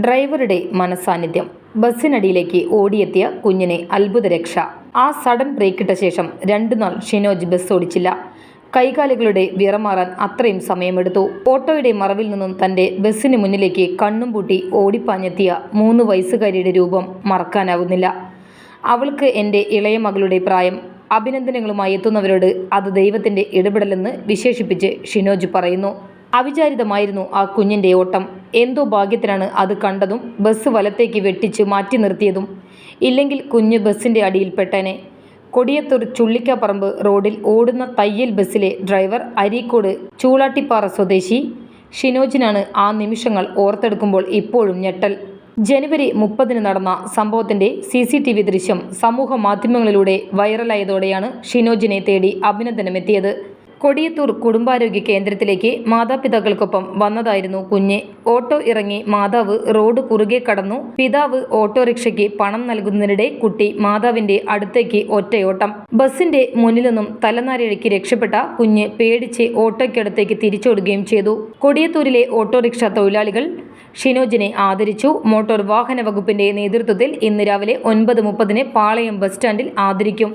ഡ്രൈവറുടെ മനസാന്നിധ്യം. ബസ്സിനടിയിലേക്ക് ഓടിയെത്തിയ കുഞ്ഞിനെ അത്ഭുത രക്ഷ ആ സഡൻ ബ്രേക്കിട്ട ശേഷം രണ്ടു നാൾ ഷിനോജ് ബസ് ഓടിച്ചില്ല. കൈകാലുകളുടെ വിറമാറാൻ അത്രയും സമയമെടുത്തു. ഓട്ടോയുടെ മറവിൽ നിന്നും തന്റെ ബസ്സിന് മുന്നിലേക്ക് കണ്ണും പൂട്ടി ഓടിപ്പാഞ്ഞെത്തിയ മൂന്ന് വയസ്സുകാരിയുടെ രൂപം മറക്കാനാവുന്നില്ല. അവൾക്ക് എന്റെ ഇളയ മകളുടെ പ്രായം അഭിനന്ദനങ്ങളുമായി എത്തുന്നവരോട് അത് ദൈവത്തിന്റെ ഇടപെടലെന്ന് വിശേഷിപ്പിച്ച് ഷിനോജ് പറയുന്നു. അവിചാരിതമായിരുന്നു ആ കുഞ്ഞിന്റെ ഓട്ടം. എന്തോ ഭാഗ്യത്തിനാണ് അത് കണ്ടതും ബസ് വലത്തേക്ക് വെട്ടിച്ച് മാറ്റി നിർത്തിയതും. ഇല്ലെങ്കിൽ കുഞ്ഞ് ബസ്സിന്റെ അടിയിൽപ്പെട്ടേനെ. കൊടിയത്തൂർ ചുള്ളിക്കാപ്പറമ്പ് റോഡിൽ ഓടുന്ന തയ്യൽ ബസ്സിലെ ഡ്രൈവർ അരീക്കോട് ചൂളാട്ടിപ്പാറ സ്വദേശി ഷിനോജിനാണ് ആ നിമിഷങ്ങൾ ഓർത്തെടുക്കുമ്പോൾ ഇപ്പോഴും ഞെട്ടൽ. ജനുവരി മുപ്പതിന് നടന്ന സംഭവത്തിന്റെ സി സി ടി വി ദൃശ്യം സമൂഹ മാധ്യമങ്ങളിലൂടെ വൈറലായതോടെയാണ് ഷിനോജിനെ തേടി അഭിനന്ദനമെത്തിയത്. കൊടിയത്തൂർ കുടുംബാരോഗ്യ കേന്ദ്രത്തിലേക്ക് മാതാപിതാക്കൾക്കൊപ്പം വന്നതായിരുന്നു കുഞ്ഞ്. ഓട്ടോ ഇറങ്ങി മാതാവ് റോഡ് കുറുകെ കടന്നു. പിതാവ് ഓട്ടോറിക്ഷയ്ക്ക് പണം നൽകുന്നതിനിടെ കുട്ടി മാതാവിന്റെ അടുത്തേക്ക് ഒറ്റയോട്ടം. ബസിന്റെ മുന്നിൽ തലനാരിഴയ്ക്ക് രക്ഷപ്പെട്ട കുഞ്ഞ് പേടിച്ച് ഓട്ടോയ്ക്കടുത്തേക്ക് തിരിച്ചോടുകയും ചെയ്തു. കൊടിയത്തൂരിലെ ഓട്ടോറിക്ഷ തൊഴിലാളികൾ ഷിനോജിനെ ആദരിച്ചു. മോട്ടോർ വാഹന വകുപ്പിന്റെ നേതൃത്വത്തിൽ ഇന്ന് രാവിലെ ഒൻപത് മുപ്പതിന് പാളയം ബസ് സ്റ്റാൻഡിൽ ആദരിക്കും.